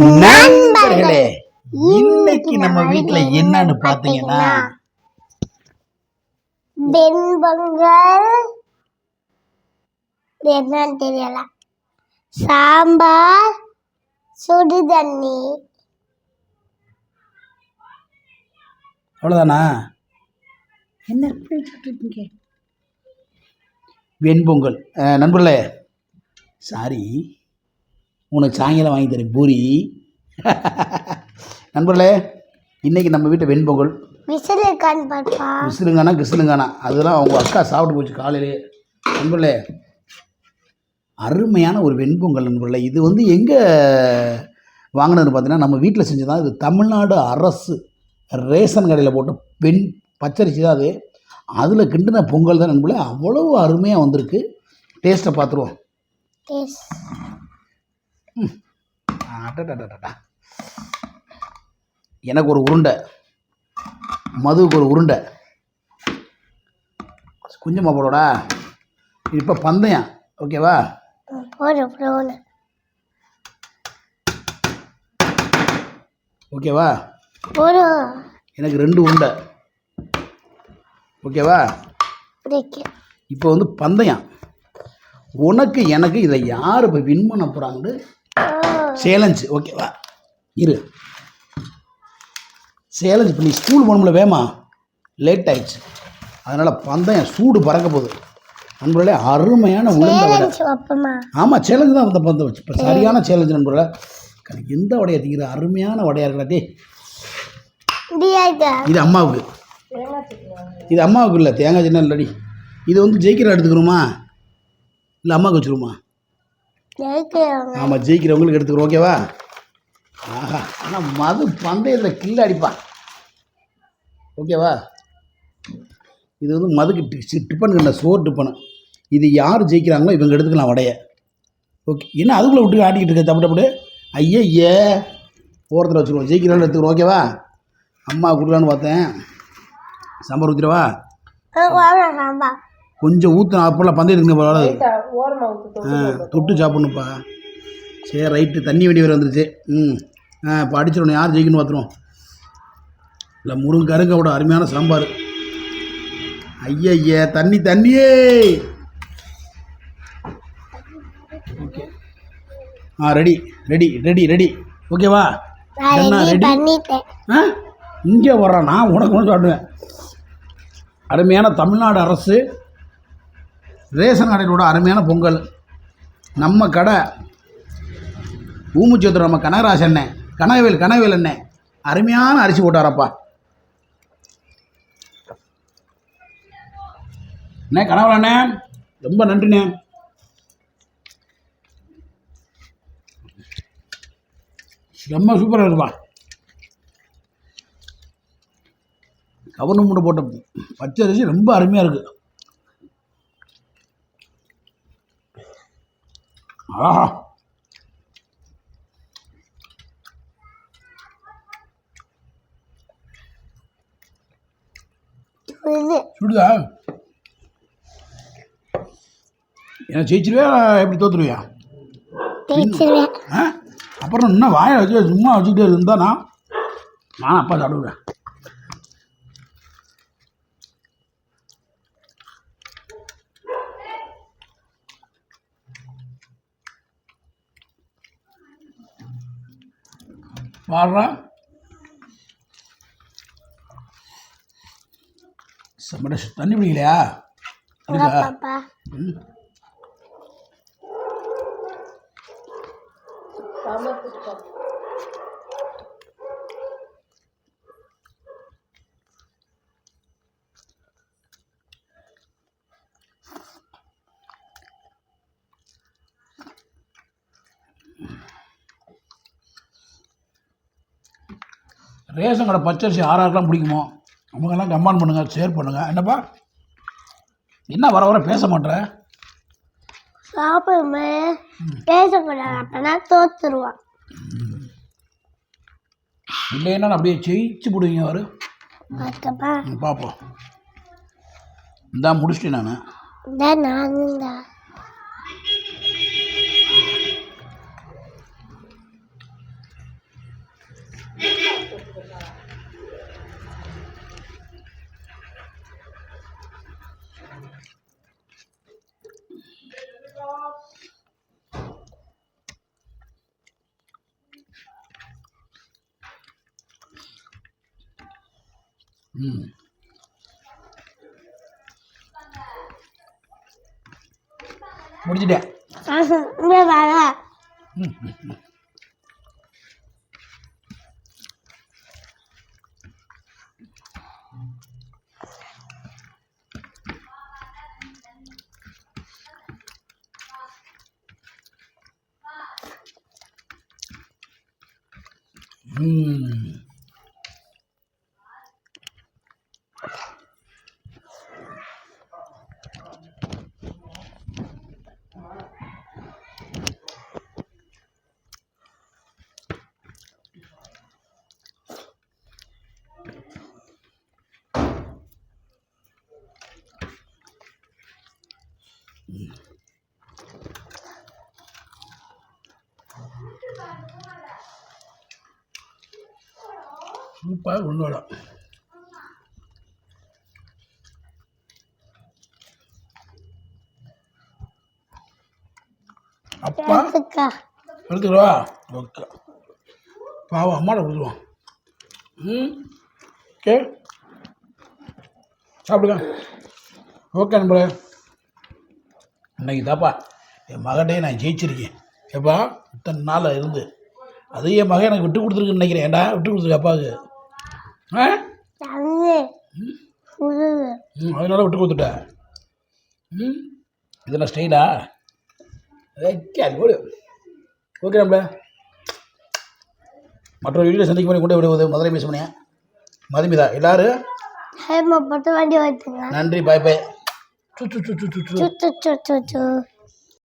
நண்பர்களே இன்னைக்கு நம்ம வீட்ல என்னன்னு பாத்தீங்கன்னா வெண்பொங்கல் இது என்னன்னு தெரியல. சாம்பார் சுடு தண்ணி அவ்வளவுதானா? என்ன பேசிட்டு இருக்கீங்க வெண்பொங்கல். நண்பர்களே சாரி உனக்கு சாயங்காலம் வாங்கி தரேன் பூரி. நண்பர்களே இன்னைக்கு நம்ம வீட்டு வெண்பொங்கல். விசிலுங்கானா கிசிலுங்கானா? அதெல்லாம் அவங்க அக்கா சாப்பிட்டு போச்சு காலையிலே. நண்பர்களே அருமையான ஒரு வெண்பொங்கல் நண்பர்களே. இது வந்து எங்கே வாங்கினதுன்னு பார்த்தீங்கன்னா நம்ம வீட்டில் செஞ்சதான் இது தமிழ்நாடு அரசு ரேஷன் கடையில் போட்டு வெண் பச்சரிசி தான் அது. அதில் கிண்டின பொங்கல் தான் நண்பர்களே. அவ்வளோ அருமையாக வந்திருக்கு. டேஸ்ட்டை பார்த்துருவோம் டேஸ்ட் அடடடடடா. எனக்கு ஒரு உருண்டை. மதுவுக்கு ஒரு உருண்டை. கொஞ்சமாக போடோடா. இப்போ பந்தயம். ஓகேவா? ஓகேவா? எனக்கு ரெண்டு உருண்டை. ஓகேவா? இப்போ வந்து பந்தயம். உனக்கு எனக்கு இதை யார் இப்போ வின் பண்ண போகிறாங்கன்னு சேலஞ்சு. ஓகேவா இரு. சேலஞ்சு இப்போ நீ ஸ்கூல் போகணும்ல வேமா? லேட் ஆயிடுச்சு. அதனால் பந்தயம் சூடு பறக்க போகுது. நண்பர்களே அருமையான உளுந்த ஆமாம் சேலஞ்சு தான் அந்த பந்தம் வச்சு. இப்போ சரியான சேலஞ்சு நண்பர்களே. எந்த வடையை திங்கிற? அருமையான வடையாக இருக்கா டே முடியாது இது அம்மாவுக்கு. இது அம்மாவுக்கு இல்லை தேங்காய் சின்ன இல்லடி. இது வந்து ஜெயிக்கிற எடுத்துக்கிறோமா இல்லை அம்மாவுக்கு வச்சுருமா ஆமாம் ஜெயிக்கிறவங்களுக்கு எடுத்துக்கிறோம் ஓகேவா ஆஹா ஆனால் மது பந்தயத்தில் கில்ல அடிப்பான் ஓகேவா இது வந்து மதுக்கு டி- சி- டிஃபன் கண்ட சோறு டிஃபனு. இது யார் ஜெயிக்கிறாங்களோ இவங்க எடுத்துக்கலாம் வடைய. ஓகே என்ன அதுக்குள்ளே விட்டு ஆட்டிக்கிட்டு இருக்க தப்பு டப்பு ஐயே ஓரத்தில் வச்சுருவோம். ஜெயிக்கிறவங்க எடுத்துக்கிறோம் ஓகேவா அம்மா கொடுக்கலான்னு பார்த்தேன். சாம்பார் ஊற்றிடவா வாங்க சாம்பா கொஞ்சம் ஊற்றின அப்போல்லாம் பந்தயத்துக்கு வராது ஆ தொட்டு சாப்பிட்ணுப்பா சரி ரைட்டு. தண்ணி வண்டி வேறு வந்துருச்சு. ம். ஆ இப்போ அடிச்சிடணும். யார் ஜெயிக்கணும் பார்த்துருவோம் இல்லை முருங்கருங்கோட அருமையான சாம்பார். ஐயய்ய தண்ணி தண்ணியே ஓகே. ஆ ரெடி ரெடி ரெடி ரெடி. ஓகேவா? என்ன ரெடி ஆ? இங்கே வர்றேன் நான் உனக்கு ஒன்று சாப்பிடுவேன். அருமையான தமிழ்நாடு அரசு ரேஷன் கடையிலோட அருமையான பொங்கல். நம்ம கடை ஊமுச்சோத்திரம் நம்ம கனகராஜ் அண்ணன் கனகவேல் கனகவேல் அண்ணன் அருமையான அரிசி போட்டாரப்பா. அண்ணே கனவுல அண்ணே ரொம்ப நன்றிண்ணே. ரொம்ப சூப்பராக இருக்குப்பா. கவர்மெண்ட் போட்ட பச்சை அரிசி ரொம்ப அருமையாக இருக்குது ஆஹா சுடுதா? என்ன ஜெயிச்சிருவியா? எப்படி தோத்துருவியா? அப்புறம் இன்னும் வாயை வச்சு சும்மா வச்சுக்கிட்டே இருந்தா நான் நான் அப்பா சாப்பிடுவேன். பாடுறா. செம்மட தண்ணி பிடிக்கலையா ம். ரேஷன் கடை பச்சரிசி ஆறாருக்கெலாம் பிடிக்குமோ? அவங்கெல்லாம் கம்பான் பண்ணுங்கள் ஷேர் பண்ணுங்கள் என்னப்பா? என்ன வர வர பேச மாட்டேற சாப்பிடுமே. பேசக்கூடாது அப்பனா தோத்துருவான். இல்லைன்னா நான் அப்படியே ஜெயிச்சு பார்த்தப்பா. ம், பார்ப்போம். இந்தா முடிச்சிட்டேன் நான். நான் 嗯。我的点。啊，是灭完了。嗯嗯嗯。嗯。嗯，你白不乐了。எடுத்துக்கா எடுத்துக்கிறவா? ஓகே. பாவம் அம்மாட்ட கொடுத்துருவான் ம் ஓகே சாப்பிடுங்க. ஓகே நண்பரே. இன்னைக்கு தாப்பா என் மகனே நான் ஜெயிச்சிருக்கேன். ஏப்பா இத்தனை நாளில் இருந்து. அது என் மகன் எனக்கு விட்டு கொடுத்துருக்குன்னு நினைக்கிறேன். ஏன்டா விட்டு கொடுத்துருக்கு அப்பாவுக்கு? ஆ? ம். அதனால விட்டு கொடுத்துட்டேன். ம் இதெல்லாம் ஸ்டைலா? வைக்காது போடு ஓகே நம்மள. மற்றொரு வீடியோ சந்திக்க பண்ணி கொண்டு விடுவது மதுரை மிஸ்மணியா மதுமிதா எல்லாரும் நன்றி பாய் பாய் சு. சு சு சு சு சு.